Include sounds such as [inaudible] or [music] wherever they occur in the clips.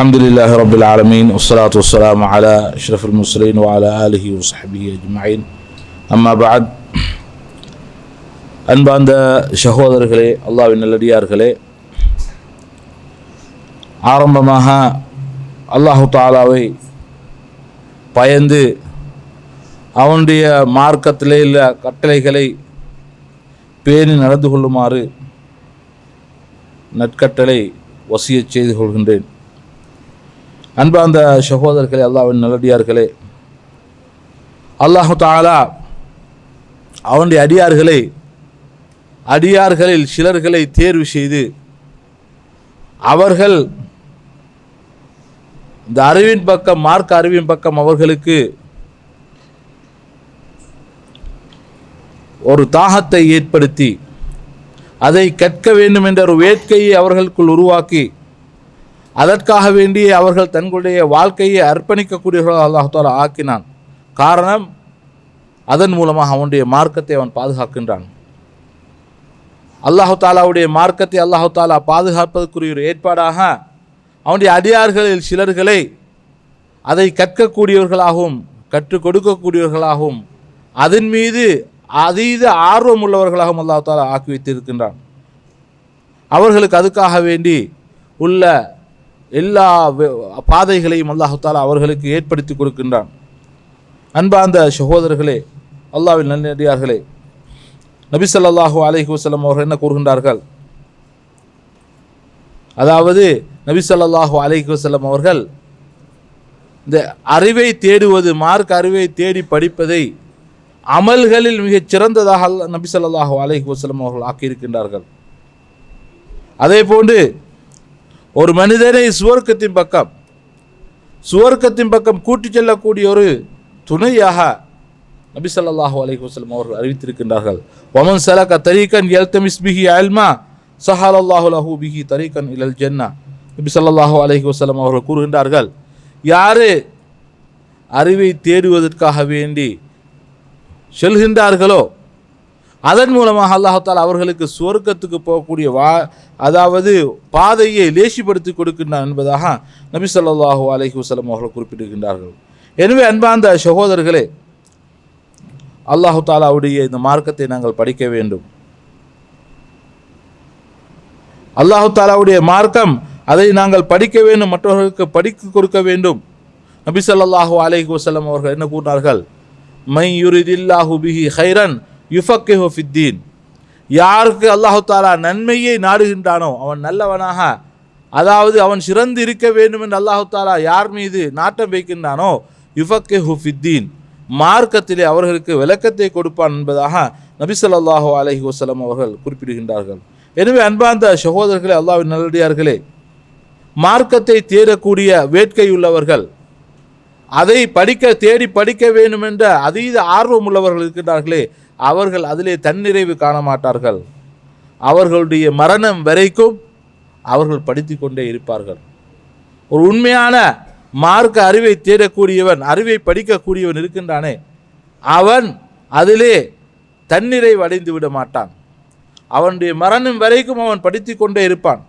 الحمد لله رب العالمين والصلاة والسلام على أشرف المرسلين وعلى آله وصحبه أجمعين أما بعد அன்பார்ந்த சகோதரர்களே அல்லாவின் நல்லடியார்களே ஆரம்பமாக அல்லாஹு தாலாவை பயந்து அவனுடைய மார்க்கத்திலே உள்ள கட்டளைகளை பேணி நடந்து கொள்ளுமாறு நற்கட்டளை வசியச் செய்து கொள்கின்றேன் அன்பார்ந்த சகோதரர்களே அல்லாவின் நல்லடியார்களே அல்லாஹு தாலா அவனுடைய அடியார்களை அடியார்களில் சிலர்களை தேர்வு செய்து அவர்கள் இந்த அறிவின் பக்கம் மார்க்க அறிவின் பக்கம் அவர்களுக்கு ஒரு தாகத்தை ஏற்படுத்தி அதை கற்க வேண்டும் என்ற ஒரு வேட்கையை அவர்களுக்குள் உருவாக்கி அதற்காக வேண்டியே அவர்கள் தங்களுடைய வாழ்க்கையை அர்ப்பணிக்கக்கூடியவர்கள் அல்லாஹால ஆக்கினான். காரணம் அதன் மூலமாக அவனுடைய மார்க்கத்தை அவன் பாதுகாக்கின்றான். அல்லாஹு தாலாவுடைய மார்க்கத்தை அல்லாஹு தாலா பாதுகாப்பதற்குரிய ஒரு ஏற்பாடாக அவனுடைய அடியார்களில் சிலர்களை அதை கற்கக்கூடியவர்களாகவும் கற்றுக் கொடுக்கக்கூடியவர்களாகவும் அதன் மீது அதீத ஆர்வம் உள்ளவர்களாகவும் அல்லாஹு தாலா ஆக்கி வைத்திருக்கின்றான். அவர்களுக்கு அதுக்காக வேண்டி உள்ள எல்லா பாதைகளையும் அல்லாஹு அவர்களுக்கு ஏற்படுத்தி கொடுக்கின்றான். அன்பார்ந்த சகோதரர்களே அல்லாஹ்வின் நல்லடியார்களே நபி சொல்லாஹு அலஹி வசலம் அவர்கள் என்ன கூறுகின்றார்கள்? அதாவது நபி சொல்லாஹு அலஹி வசலம் அவர்கள் இந்த அறிவை தேடுவது மார்க் அறிவை தேடி படிப்பதை அமல்களில் மிகச் சிறந்ததாக அல்ல- நபி சொல்லாஹு அலஹி வசலம் அவர்கள் ஆக்கியிருக்கின்றார்கள். அதே போன்று ஒரு மனிதனை சுவர்க்கத்தின் பக்கம் சுவர்க்கத்தின் பக்கம் கூட்டிச் செல்லக்கூடிய ஒரு துணையாக நபி ஸல்லல்லாஹு அலைஹி அவர்கள் அறிவித்திருக்கின்றார்கள். வமன் சலக தரீகன் எல்தமிஸ் பிஹி அல்மா சஹால் அல்லாஹு லஹூ பிஹி தரீகன் இலல் ஜென்னா. நபி ஸல்லல்லாஹு அலைஹி அவர்கள் கூறுகின்றார்கள் யாரு அறிவை தேடுவதற்காக வேண்டி செல்கின்றார்களோ அதன் மூலமாக அல்லாஹால் அவர்களுக்கு சுவர்க்கத்துக்கு போகக்கூடிய வா அதாவது பாதையை லேசிப்படுத்தி கொடுக்கின்றான் என்பதாக நபி ஸல்லல்லாஹு அலஹி வசலம் அவர்கள் குறிப்பிட்டிருக்கின்றார்கள். எனவே அன்பார்ந்த சகோதரர்களே அல்லாஹு தாலாவுடைய இந்த மார்க்கத்தை நாங்கள் படிக்க வேண்டும். அல்லாஹு தாலாவுடைய மார்க்கம் அதை நாங்கள் படிக்க வேண்டும் மற்றவர்களுக்கு படிக்க கொடுக்க வேண்டும். நபி ஸல்லல்லாஹு அலஹி வசலம் அவர்கள் என்ன கூறினார்கள்? மை யுரிதில்லாஹு பிஹி ஹைரன் யுஃபக்கே ஹோஃபித்தீன் யாருக்கு அல்லாஹு தாலா நன்மையை நாடுகின்றானோ அவன் நல்லவனாக அதாவது அவன் சிறந்து இருக்க வேண்டும் என்று அல்லாஹு தாலா யார் மீது நாட்டம் வைக்கின்றானோ யுஃபக்கே ஹுஃபித்தீன் மார்க்கத்திலே அவர்களுக்கு விளக்கத்தை கொடுப்பான் என்பதாக நபிசல்லாஹு அலஹி வசலம் அவர்கள் குறிப்பிடுகின்றார்கள். எனவே அன்பார்ந்த சகோதரர்களே அல்லாவின் நல்லடியார்களே மார்க்கத்தை தேடக்கூடிய வேட்கையுள்ளவர்கள் அதை படிக்க தேடி படிக்க வேண்டும் என்ற அதீத ஆர்வம் உள்ளவர்கள் இருக்கின்றார்களே அவர்கள் அதிலே தன்னிறைவு காண மாட்டார்கள் அவர்களுடைய மரணம் வரைக்கும் அவர்கள் படித்து கொண்டே இருப்பார்கள். ஒரு உண்மையான மார்க்க அறிவை தேடக்கூடியவன் அறிவை படிக்கக்கூடியவன் இருக்கின்றானே அவன் அதிலே தன்னிறைவு அடைந்து விட மாட்டான். அவனுடைய மரணம் வரைக்கும் அவன் படித்து கொண்டே இருப்பான்.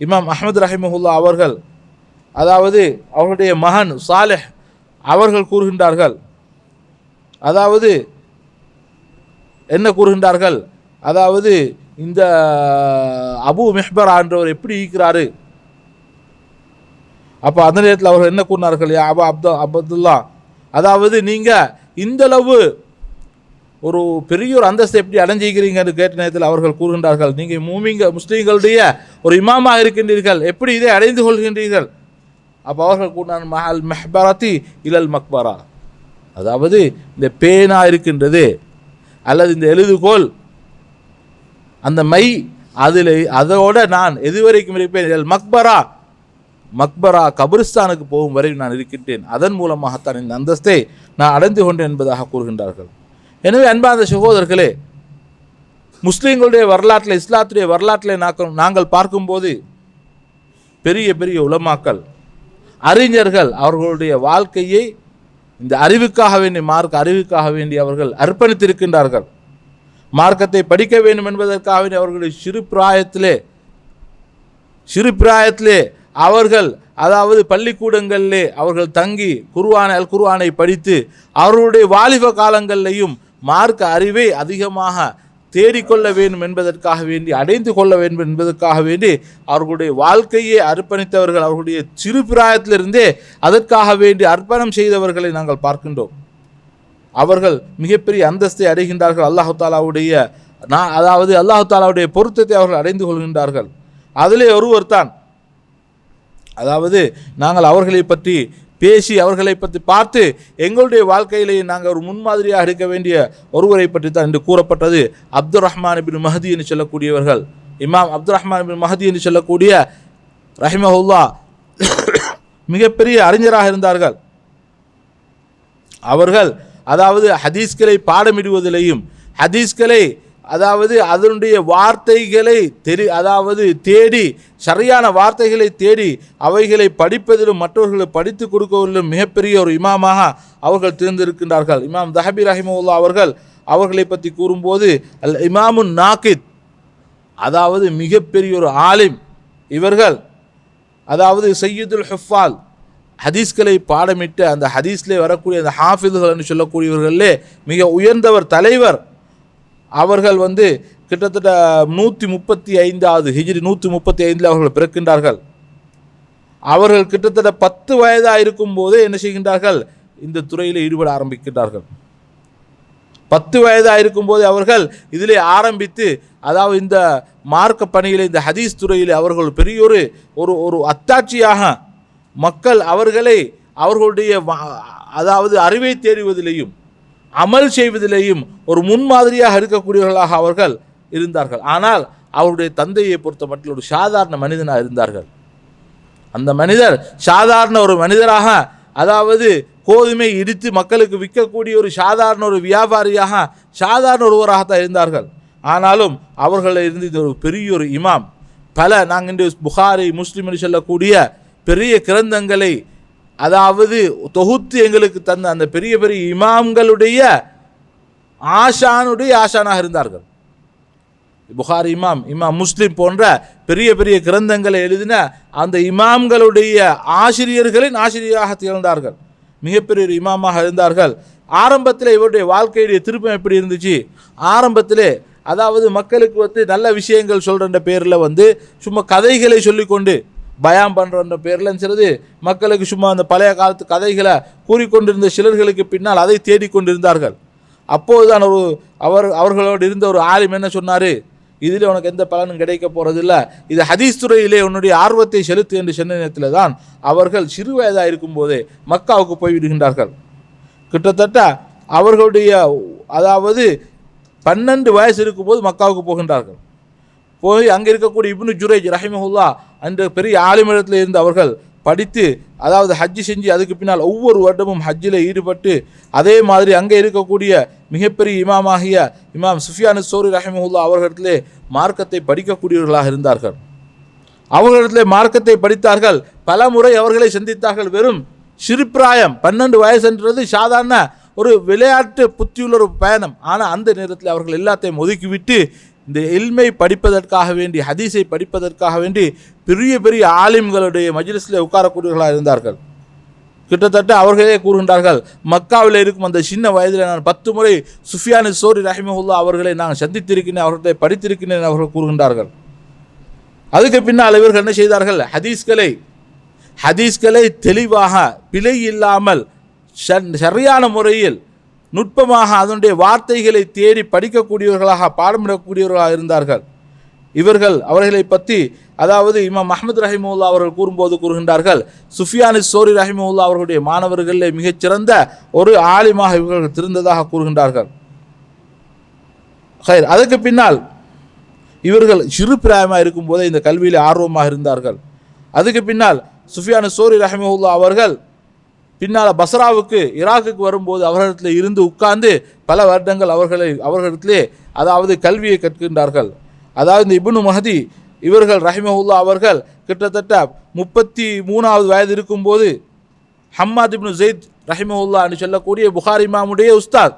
இமாம் அஹமது ரஹிமஹுல்லா அவர்கள் அதாவது அவர்களுடைய மகன் சாலெஹ் அவர்கள் கூறுகின்றார்கள். அதாவது என்ன கூறுகின்றார்கள்? அதாவது இந்த அபு மெஹ்பரா என்றவர் எப்படி இருக்கிறாரு? அப்போ அந்த நேரத்தில் அவர்கள் என்ன கூறினார்கள்? யா அபா அப்து அப்துல்லா. அதாவது நீங்கள் இந்தளவு ஒரு பெரிய ஒரு அந்தஸ்தை எப்படி அடைஞ்சிக்கிறீங்கன்னு கேட்ட நேரத்தில் அவர்கள் கூறுகின்றார்கள். நீங்கள் மூமிங்க முஸ்லீம்களுடைய ஒரு இமாமாக இருக்கின்றீர்கள். எப்படி இதை அடைந்து கொள்கின்றீர்கள்? அப்போ அவர்கள் கூறினார் மஹல் மெஹ்பராத்தி இலல் மக்பரா. அதாவது இந்த பேனா இருக்கின்றது. அல்லது இந்த எழுதுகோல் அந்த மை அதில் அதோட நான் எதுவரைக்கும் இருப்பேன்? மக்பரா. மக்பரா கபிரிஸ்தானுக்கு போகும் வரை நான் இருக்கின்றேன். அதன் மூலமாகத்தான் இந்த அந்தஸ்தை நான் அடைந்து கொண்டேன் என்பதாக கூறுகின்றார்கள். எனவே அன்பார்ந்த சகோதரர்களே முஸ்லீம்களுடைய வரலாற்றில் இஸ்லாத்துடைய வரலாற்றில் நாங்கள் நாங்கள் பார்க்கும்போது பெரிய பெரிய உலமாக்கள் அறிஞர்கள் அவர்களுடைய வாழ்க்கையை இந்த அறிவுக்காக வேண்டி மார்க்க அறிவுக்காக வேண்டி அவர்கள் அர்ப்பணித்திருக்கின்றார்கள். மார்க்கத்தை படிக்க வேண்டும் என்பதற்காக வேண்டி அவர்களுடைய சிறு பிராயத்திலே சிறு பிராயத்திலே அவர்கள் அதாவது பள்ளிக்கூடங்களிலே அவர்கள் தங்கி குருவான அல் குருவானை படித்து அவர்களுடைய வாலிப காலங்களிலேயும் மார்க்க அறிவை அதிகமாக தேடிக்கொள்ள வேண்டும் என்பதற்காக வேண்டி அடைந்து கொள்ள வேண்டும் என்பதற்காக வேண்டி அவர்களுடைய வாழ்க்கையை அர்ப்பணித்தவர்கள் அவர்களுடைய சிறு பிராயத்திலிருந்தே அதற்காக வேண்டி அர்ப்பணம் செய்தவர்களை நாங்கள் பார்க்கின்றோம். அவர்கள் மிகப்பெரிய அந்தஸ்தை அடைகின்றார்கள். அல்லாஹு தாலாவுடைய நான் அதாவது அல்லாஹு தாலாவுடைய பொருத்தத்தை அவர்கள் அடைந்து கொள்கின்றார்கள். அதிலே ஒருவர் தான் அதாவது நாங்கள் அவர்களை பற்றி பேசி அவர்களை பற்றி பார்த்து எங்களுடைய வாழ்க்கையிலேயே நாங்கள் ஒரு முன்மாதிரியாக இருக்க வேண்டிய ஒருவரை பற்றி தான் என்று கூறப்பட்டது. அப்துல் ரஹ்மான் பின் மஹதி என்று சொல்லக்கூடியவர்கள். இமாம் அப்துல் ரஹ்மான் பின் மஹதி என்று சொல்லக்கூடிய ரஹிமஹுல்லா [coughs] மிகப்பெரிய அறிஞராக இருந்தார்கள். அவர்கள் அதாவது ஹதீஸ்களை பாடமிடுவதிலையும் ஹதீஸ்களை அதாவது அதனுடைய வார்த்தைகளை தெரி அதாவது தேடி சரியான வார்த்தைகளை தேடி அவைகளை படிப்பதிலும் மற்றவர்களை படித்து கொடுப்பதிலும் மிகப்பெரிய ஒரு இமாமாக அவர்கள் தேர்ந்திருக்கின்றார்கள் இமாம் தஹபி ரஹிமுல்லா அவர்கள் அவர்களை பற்றி கூறும்போது அல் இமாமுன் நாக்கித் அதாவது மிகப்பெரிய ஒரு ஆலிம் இவர்கள் அதாவது சையீதுல் ஹஃபால் ஹதீஸ்களை பாடமிட்டு அந்த ஹதீஸ்லே வரக்கூடிய அந்த ஹாஃபிதுகள் என்று சொல்லக்கூடியவர்களே மிக உயர்ந்தவர் தலைவர் அவர்கள் வந்து கிட்டத்தட்ட நூற்றி முப்பத்தி ஐந்தாவது ஹிஜ்ரி நூற்றி முப்பத்தி ஐந்தில் அவர்கள் பிறக்கின்றார்கள். அவர்கள் கிட்டத்தட்ட பத்து வயதாக இருக்கும் போதே என்ன செய்கின்றார்கள்? இந்த துறையில் ஈடுபட ஆரம்பிக்கின்றார்கள். பத்து வயதாக இருக்கும்போது அவர்கள் இதிலே ஆரம்பித்து அதாவது இந்த மார்க்க பணியில் இந்த ஹதீஸ் துறையில் அவர்கள் பெரியொரு ஒரு ஒரு அத்தாட்சியாக மக்கள் அவர்களை அவர்களுடைய அதாவது அறிவை தேடுவதிலேயும் அமல் செய்வதிலேயும் ஒரு முன்மாதிரியாக இருக்கக்கூடியவர்களாக அவர்கள் இருந்தார்கள். ஆனால் அவருடைய தந்தையை பொறுத்த மட்டும் ஒரு சாதாரண மனிதனாக இருந்தார்கள். அந்த மனிதர் சாதாரண ஒரு மனிதராக அதாவது கோதுமை இடித்து மக்களுக்கு விற்கக்கூடிய ஒரு சாதாரண ஒரு வியாபாரியாக சாதாரண ஒருவராகத்தான் இருந்தார்கள். ஆனாலும் அவர்களில் இருந்து இது ஒரு பெரிய ஒரு இமாம். பல நாங்கள் இன்று புகாரி முஸ்லீம் என்று சொல்லக்கூடிய பெரிய கிரந்தங்களை அதாவது தொகுத்து எங்களுக்கு தந்த அந்த பெரிய பெரிய இமாம்களுடைய ஆஷானுடைய ஆஷானாக இருந்தார்கள். புகார் இமாம் இமாம் முஸ்லீம் போன்ற பெரிய பெரிய கிரந்தங்களை எழுதின அந்த இமாம்களுடைய ஆசிரியர்களின் ஆசிரியராக திகழ்ந்தார்கள். மிகப்பெரிய ஒரு இமாமாக இருந்தார்கள். ஆரம்பத்தில் இவருடைய வாழ்க்கையுடைய திருப்பம் எப்படி இருந்துச்சு? ஆரம்பத்திலே அதாவது மக்களுக்கு வந்து நல்ல விஷயங்கள் சொல்கிற பேரில் வந்து சும்மா கதைகளை சொல்லிக்கொண்டு பயம் பண்ணுறன்ற பேரில் சிலது மக்களுக்கு சும்மா அந்த பழைய காலத்து கதைகளை கூறிக்கொண்டிருந்த சிலர்களுக்கு பின்னால் அதை தேடிக்கொண்டிருந்தார்கள். அப்போதுதான் ஒரு அவர் அவர்களோடு இருந்த ஒரு ஆலிம் என்ன சொன்னார்? இதில் உனக்கு எந்த பலனும் கிடைக்க போகிறதில்ல இது ஹதீஸ் துறையிலே உன்னுடைய ஆர்வத்தை செலுத்து என்று சொன்ன நேரத்தில் தான் அவர்கள் சிறு வயதாக இருக்கும்போதே மக்காவுக்கு போய்விடுகின்றார்கள். கிட்டத்தட்ட அவர்களுடைய அதாவது பன்னெண்டு வயசு இருக்கும்போது மக்காவுக்கு போகின்றார்கள். போய் அங்கே இருக்கக்கூடிய இப்னு ஜுரேஜ் ரஹிமஹுல்லா அந்த பெரிய ஆலிமிடத்தில் இருந்து அவர்கள் படித்து அதாவது ஹஜ்ஜி செஞ்சு அதுக்கு பின்னால் ஒவ்வொரு வருடமும் ஹஜ்ஜில் ஈடுபட்டு அதே மாதிரி அங்கே இருக்கக்கூடிய மிகப்பெரிய இமாமாகிய இமாம் சுஃபியானு சோரி ரஹிமஹுல்லா அவர்களிடத்திலே மார்க்கத்தை படிக்கக்கூடியவர்களாக இருந்தார்கள். அவர்களிடத்திலே மார்க்கத்தை படித்தார்கள். பல முறை அவர்களை சந்தித்தார்கள். வெறும் சிறுபிராயம் பன்னெண்டு வயசுன்றது சாதாரண ஒரு விளையாட்டு புத்தியுள்ள ஒரு பயணம். ஆனால் அந்த நேரத்தில் அவர்கள் எல்லாத்தையும் ஒதுக்கிவிட்டு இந்த இல்மை படிப்பதற்காக வேண்டி ஹதீஸை படிப்பதற்காக வேண்டி பெரிய பெரிய ஆலிம்களுடைய மஜ்லிஸில் உட்காரக்கூடியவர்களாக இருந்தார்கள். கிட்டத்தட்ட அவர்களே கூறுகின்றார்கள் மக்காவில் இருக்கும் அந்த சின்ன வயதில் நான் பத்து முறை சுஃபியானு சோரி ரஹிமஹுல்லா அவர்களை நான் சந்தித்திருக்கிறேன் அவர்களை படித்திருக்கிறேன் அவர்கள் கூறுகின்றார்கள். அதுக்கு பின்னால் இவர்கள் என்ன செய்தார்கள்? ஹதீஸ்களை ஹதீஸ்களை தெளிவாக பிழை இல்லாமல் சரியான முறையில் நுட்பமாக அதனுடைய வார்த்தைகளை தேடி படிக்கக்கூடியவர்களாக பாடமிடக்கூடியவர்களாக இருந்தார்கள். இவர்கள் அவர்களை பற்றி அதாவது இமாம் அஹமது ரஹிமுல்லா அவர்கள் கூறும்போது கூறுகின்றார்கள் சுஃபியானி சோரி ரஹிமுல்லா அவர்களுடைய மாணவர்களிலே மிகச்சிறந்த ஒரு ஆலிமாக இவர்கள் திருந்ததாக கூறுகின்றார்கள். ஹைர் அதுக்கு பின்னால் இவர்கள் சிறு பிராயமாக இருக்கும்போதே இந்த கல்வியில் ஆர்வமாக இருந்தார்கள். அதுக்கு பின்னால் சுஃபியானு சோரி ரஹிமுல்லா அவர்கள் பின்னால் பஸ்ராவுக்கு ஈராக்குக்கு வரும்போது அவர்களிடத்தில் இருந்து உட்கார்ந்து பல வருடங்கள் அவர்களை அவர்களிடத்திலே அதாவது கல்வியை கற்கின்றார்கள். அதாவது இந்த இபுனு மஹதி இவர்கள் ரஹிமஹுல்லா அவர்கள் கிட்டத்தட்ட முப்பத்தி மூணாவது வயது இருக்கும்போது ஹம்மாத் இப்னு ஜெயித் ரஹிமஹுல்லா என்று சொல்லக்கூடிய புகாரி இமாமுடைய உஸ்தாத்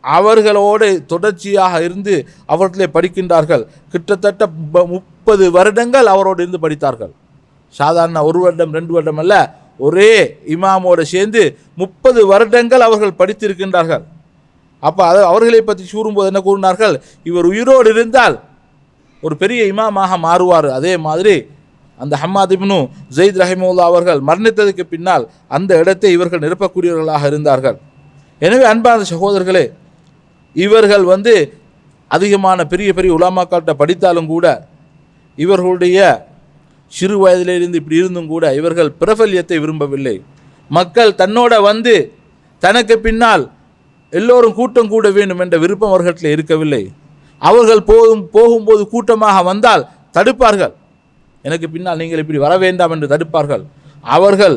அவர்களோடு தொடர்ச்சியாக இருந்து அவர்களே படிக்கின்றார்கள். கிட்டத்தட்ட ப- முப்பது வருடங்கள் அவரோடு இருந்து படித்தார்கள். சாதாரண ஒரு வருடம் ரெண்டு வருடம் அல்ல ஒரே இமாமோடு சேர்ந்து முப்பது வருடங்கள் அவர்கள் படித்திருக்கின்றார்கள். அப்போ அது அவர்களை பற்றி கூறும்போது என்ன கூறினார்கள்? இவர் உயிரோடு இருந்தால் ஒரு பெரிய இமாமாக மாறுவார். அதே மாதிரி அந்த ஹம்மாதிப்னு ஜெயித் ரஹிமுல்லா அவர்கள் மரணித்ததுக்கு பின்னால் அந்த இடத்தை இவர்கள் நிரப்பக்கூடியவர்களாக இருந்தார்கள். எனவே அன்பான சகோதரர்களே இவர்கள் வந்து அதிகமான பெரிய பெரிய உலாமாக்கள்கிட்ட படித்தாலும் கூட இவர்களுடைய சிறு வயதிலிருந்து இப்படி இருந்தும் கூட இவர்கள் பிரபல்யத்தை விரும்பவில்லை. மக்கள் தன்னோட வந்து தனக்கு பின்னால் எல்லோரும் கூட்டம் கூட வேண்டும் என்ற விருப்பம் அவர்களில் இருக்கவில்லை. அவர்கள் போதும் போகும்போது கூட்டமாக வந்தால் தடுப்பார்கள். எனக்கு பின்னால் நீங்கள் இப்படி வர வேண்டாம் என்று தடுப்பார்கள். அவர்கள்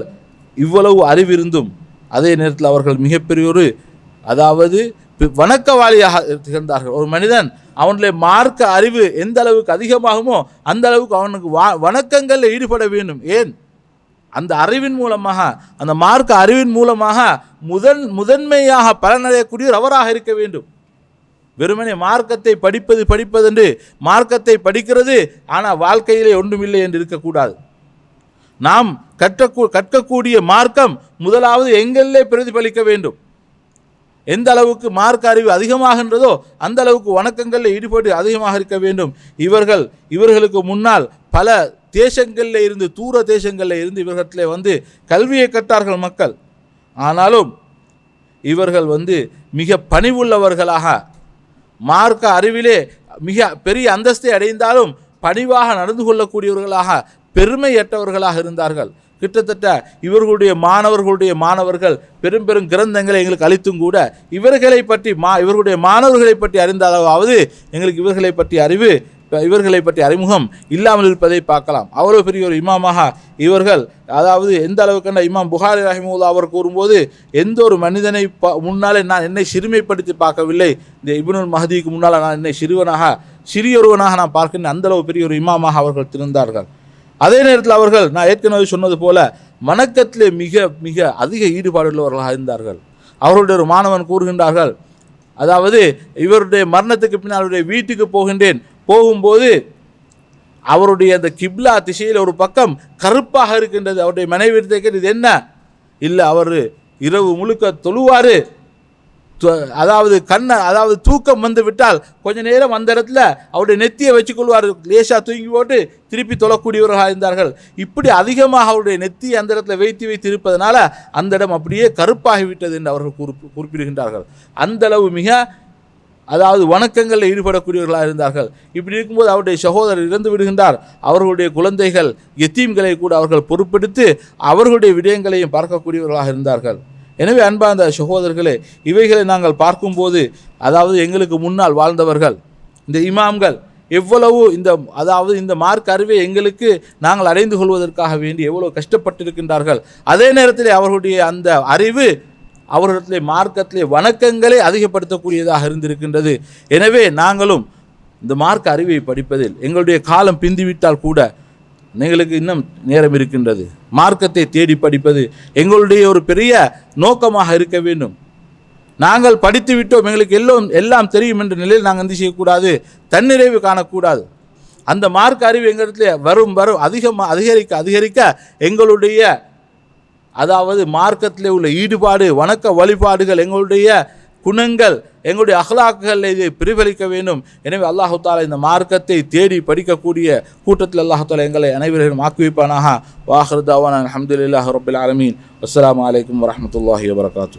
இவ்வளவு அறிவிருந்தும் அதே நேரத்தில் அவர்கள் மிகப்பெரிய ஒரு அதாவது வணக்கவாளியாக திகழ்ந்தார்கள். ஒரு மனிதன் அவனுடைய மார்க்க அறிவு எந்த அளவுக்கு அதிகமாகுமோ அந்த அளவுக்கு அவனுக்கு வா வணக்கங்களில் ஈடுபட வேண்டும். ஏன்? அந்த அறிவின் மூலமாக அந்த மார்க்க அறிவின் மூலமாக முதன் முதன்மையாக பலனடையக்கூடியவர் அவராக இருக்க வேண்டும். வெறுமனே மார்க்கத்தை படிப்பது படிப்பதென்று மார்க்கத்தை படிக்கிறது ஆனால் வாழ்க்கையிலே ஒன்றுமில்லை என்று இருக்கக்கூடாது. நாம் கற்கக்கூ கற்கக்கூடிய மார்க்கம் முதலாவது எங்களிலே பிரதிபலிக்க வேண்டும். எந்த அளவுக்கு மார்க்க அறிவு அதிகமாகின்றதோ அந்த அளவுக்கு வணக்கங்களில் ஈடுபாடு அதிகமாக இருக்க வேண்டும். இவர்கள் இவர்களுக்கு முன்னால் பல தேசங்களில் இருந்து தூர தேசங்களில் இருந்து இவர்களிடத்திலே வந்து கல்வியை கற்றார்கள் மக்கள். ஆனாலும் இவர்கள் வந்து மிக பணிவுள்ளவர்களாக மார்க்க அறிவிலே மிக பெரிய அந்தஸ்தை அடைந்தாலும் பணிவாக நடந்து கொள்ளக்கூடியவர்களாக பெருமையற்றவர்களாக இருந்தார்கள். கிட்டத்தட்ட இவர்களுடைய மாணவர்களுடைய மாணவர்கள் பெரும் பெரும் கிரந்தங்களை எங்களுக்கு அளித்தும் கூட இவர்களை பற்றி மா இவர்களுடைய மாணவர்களை பற்றி அறிந்த அளவாவது எங்களுக்கு இவர்களை பற்றி அறிவு இவர்களை பற்றி அறிமுகம் இல்லாமல் இருப்பதை பார்க்கலாம். அவ்வளோ பெரிய ஒரு இமாமாக இவர்கள் அதாவது எந்த அளவுக்கு இமாம் புகாரி ரஹிமுல்லா அவர் கூறும்போது எந்த ஒரு மனிதனை ப முன்னாலே நான் என்னை சிறுமைப்படுத்தி பார்க்கவில்லை. இந்த இபுனுல் மஹதிக்கு முன்னால் நான் என்னை சிறுவனாக சிறியொருவனாக நான் பார்க்கின்ற அந்த அளவு பெரிய ஒரு இமாமாக அவர்கள் திருந்தார்கள் அதே நேரத்தில் அவர்கள் நான் ஏற்கனவே சொன்னது போல வணக்கத்திலே மிக மிக அதிக ஈடுபாடுள்ளவர்களாக இருந்தார்கள். அவர்களுடைய ஒரு மாணவன் கூறுகின்றார்கள் அதாவது இவருடைய மரணத்துக்கு பின்னால் அவருடைய வீட்டுக்கு போகின்றேன். போகும்போது அவருடைய அந்த கிப்லா திசையில் ஒரு பக்கம் கருப்பாக இருக்கின்றது. அவருடைய மனைவி கேட்டு இது என்ன? இல்லை அவர் இரவு முழுக்க தொழுவார். அதாவது கண்ணை அதாவது தூக்கம் வந்து விட்டால் கொஞ்ச நேரம் அந்த இடத்துல அவருடைய நெத்தியை வச்சுக்கொள்வார் லேசாக தூங்கி போட்டு திருப்பி தொழக்கூடியவர்களாக இருந்தார்கள். இப்படி அதிகமாக அவருடைய நெத்தியை அந்த இடத்துல வைத்து வைத்து இருப்பதனால அந்த இடம் அப்படியே கருப்பாகிவிட்டது என்று அவர்கள் குறிப்பு குறிப்பிடுகின்றார்கள். அந்த அளவு மிக அதாவது வணக்கங்களில் ஈடுபடக்கூடியவர்களாக இருந்தார்கள். இப்படி இருக்கும்போது அவருடைய சகோதரர் இறந்து விடுகின்றார். அவர்களுடைய குழந்தைகள் எத்தீம்களை கூட அவர்கள் பொறுப்பெடுத்து அவர்களுடைய விடயங்களையும் பார்க்கக்கூடியவர்களாக இருந்தார்கள். எனவே அன்பார்ந்த சகோதரர்களே இவைகளை நாங்கள் பார்க்கும்போது அதாவது எங்களுக்கு முன்னால் வாழ்ந்தவர்கள் இந்த இமாம்கள் எவ்வளவு இந்த அதாவது இந்த மார்க் அறிவை எங்களுக்கு நாங்கள் அடைந்து கொள்வதற்காக வேண்டி எவ்வளோ கஷ்டப்பட்டிருக்கின்றார்கள். அதே நேரத்தில் அவர்களுடைய அந்த அறிவு அவர்களிடத்திலே மார்க்கத்திலே வணக்கங்களை அதிகப்படுத்தக்கூடியதாக இருந்திருக்கின்றது. எனவே நாங்களும் இந்த மார்க் அறிவை படிப்பதில் எங்களுடைய காலம் பிந்திவிட்டால் கூட எங்களுக்கு இன்னும் நேரம் இருக்கின்றது. மார்க்கத்தை தேடி படிப்பது எங்களுடைய ஒரு பெரிய நோக்கமாக இருக்க வேண்டும். நாங்கள் படித்து விட்டோம். எங்களுக்கு எல்லாம் எல்லாம் தெரியும் என்ற நிலையில் நாங்கள் வந்து செய்யக்கூடாது? தன்னிறைவு காணக்கூடாது. அந்த மார்க்க அறிவு எங்களிடத்துல வரும் வரும் அதிகமாக அதிகரிக்க அதிகரிக்க எங்களுடைய அதாவது மார்க்கத்தில் உள்ள ஈடுபாடு வணக்க வழிபாடுகள் எங்களுடைய குணங்கள் எங்களுடைய அகலாக்குகள் இதை பிரதிபலிக்க வேண்டும். எனவே அல்லாஹு தாலா இந்த மார்க்கத்தை தேடி படிக்கக்கூடிய கூட்டத்தில் அல்லாஹு தாலா எங்களை அனைவரையும் ஆக்குவிப்பானாக. வாஹர் தவான் அஹமதுல்லாஹ் ரபுல் ஆலமீன். அஸ்லாம் வலைக்கம் வரமத்துல்லாஹி வபரகாத்து